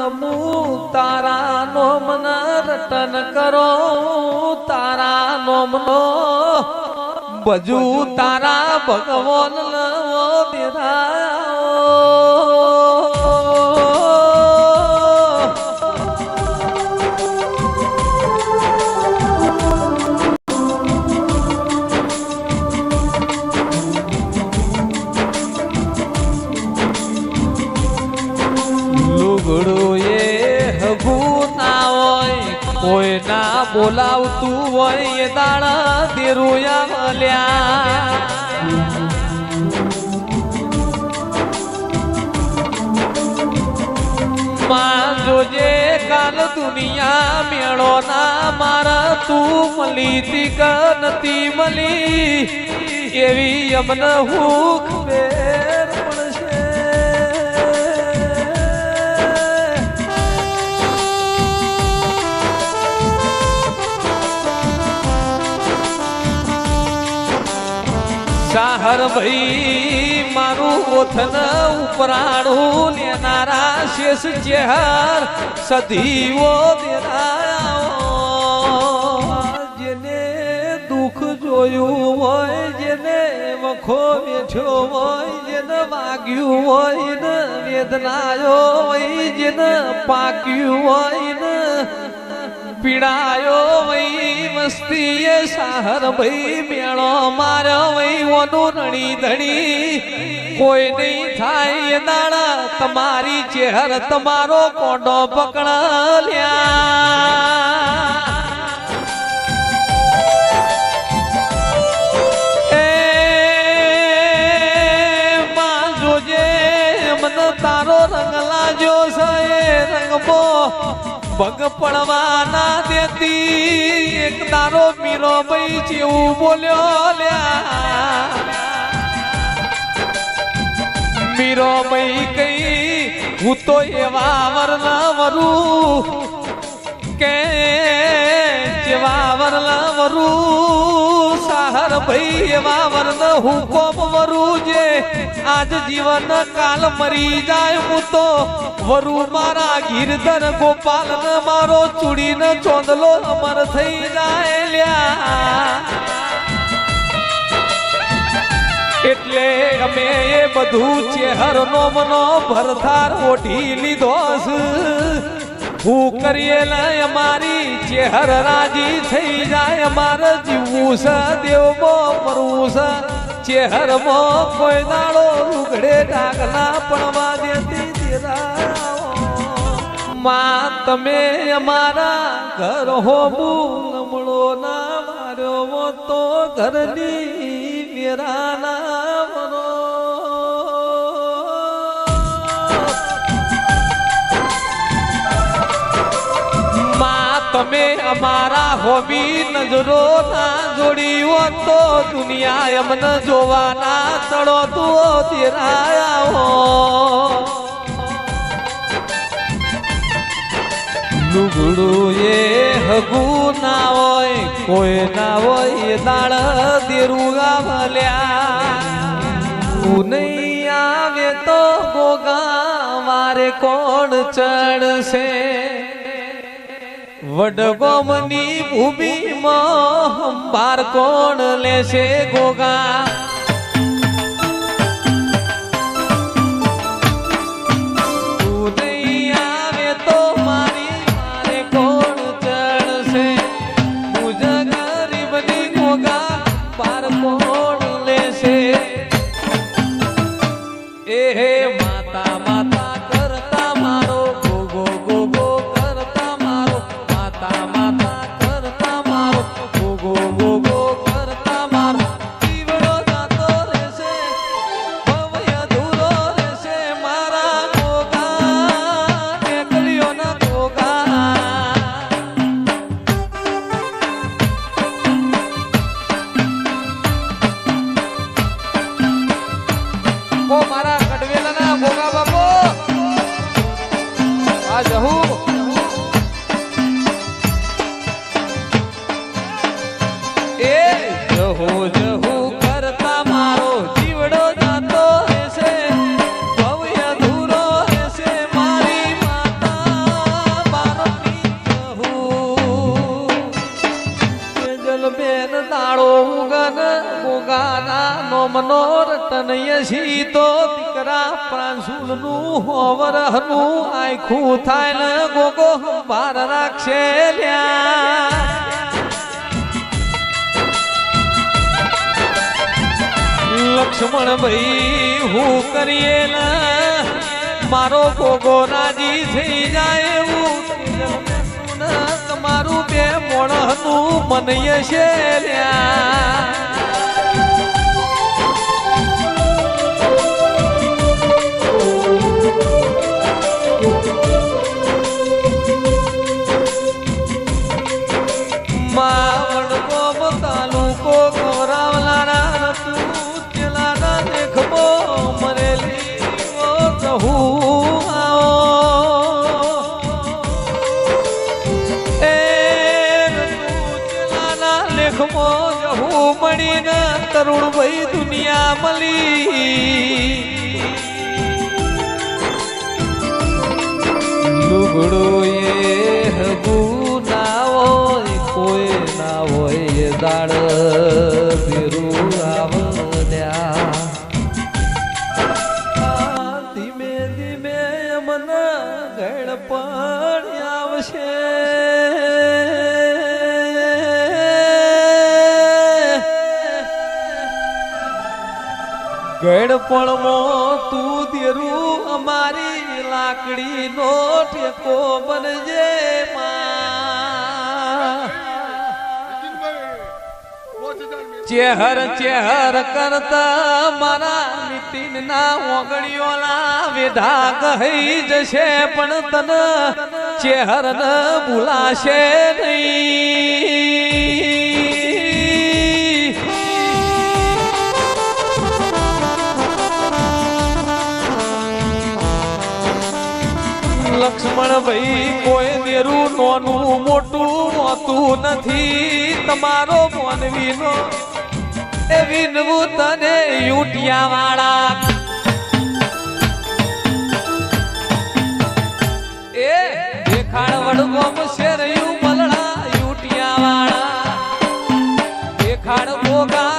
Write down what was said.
નમુ તારા નોમન રટન કરો તારા નોમનો બજુ તારા ભગવાન લવો બેરાયો બોલાવતું હોય દાણા દેરુયા મળ્યા માં જોજે કાલ દુનિયા મેળો ના મારા, તું મળી તી નથી મળી એવી અમને હું ખબર સાહર ભાઈ, મારું ઓથન ઉપરાણું લેનારા શેષ ચેહર દેરાયો. જેને દુઃખ જોયું હોય, જેને વખો બેઠ્યો હોય, જેને વાગ્યું હોય ને વેદનાયો હોય, જેને પાક્યું હોય ને પીડાયો વઈ મસ્તી એ સાહર ભાઈ મેળો માર્યો વઈ, ઓનું રણી ધણી. કોઈ નહીં થાય દાણા, તમારી ચેહર તમારો કોંડો જોજે મને તારો રંગ લાજો છે રંગમો ભગ પડવા ના દેતી. એક તારો મીરો ભાઈ જેવું બોલ્યો લ્યા. મીરો ભાઈ કઈ, હું તો એવા વરના વરું. કે, જેવા વરલા વરું. સાહર ભાઈ એવા વર્ણ હું કોમ વરું જે? આજ જીવન કાલ મરી જાય હું તો. વરુ મારા ગીરધર ગોપાલ ને મારો ચૂડીને ચોંદલો અમર થઈ જાય લ્યા. એટલે અમે એ બધું ચેહરનો મનો ભરથાર ઓઢી લીધો છે હું કરીએ લાય અમારી ચેહર રાજી થઈ જાય અમારે જીવવું છે દેવમો મરવું છે. ચેહરમો કોઈ દાડો લુગડે ડાગલા પડવા દેતી દેરાઓ. માં તમે અમારા ઘર હોમું નમળો ના માર્યો તો ઘરની વેરાના તમે અમારા હોબી નજરો ના જોડી તો દુનિયા એમને જોવાના ચડો તું તેરાયા હો લુગડું એ હગું ના હોય, કોઈ ના હોય દાળ દેરું ગાવલ્યા તું નહીં આવે તો ગોગા મારે કોણ ચડશે? વડગોમની ભૂમિમાં બાર કોણ લેશે ગોગા ઓ મારા કડવેલાના ગોગા બાપો. આ જહુ પરનયસી તો દીકરા પ્રાંશુલનું હોવરહનું આખું થાય ને ગોગો ભાર રાખશે લ્યા. લક્ષ્મણ ભાઈ હું કરીએ મારો ગોગો રાજી થઈ જાય એવું તમારું બે મોણનું મનય છે લ્યા. મળીને તરુણ ભાઈ દુનિયા મળી લુગડો એ હગુ ના હોય, કોઈ ના હોય એ દાડ ધીમે ધીમે મન ગળ ગડપણમાં તું દેરું અમારી લાકડી નો ઠેકો બનજે ચેહર ચેહર કરતા મારા નીતિન ના ઓગણીઓ વિધા કહી જશે પણ તન ચેહર ન ભૂલાશે નહીં. લક્ષ્મણ ભાઈ કોઈ દેરું નોનું મોટું હોતું નથી. તમારો મોનવીનો એ વિનવું તને યુટિયા વાળા એ દેખાડ વડગોમ શેરયું મલડા યુટિયા વાળા દેખાડ ભોગા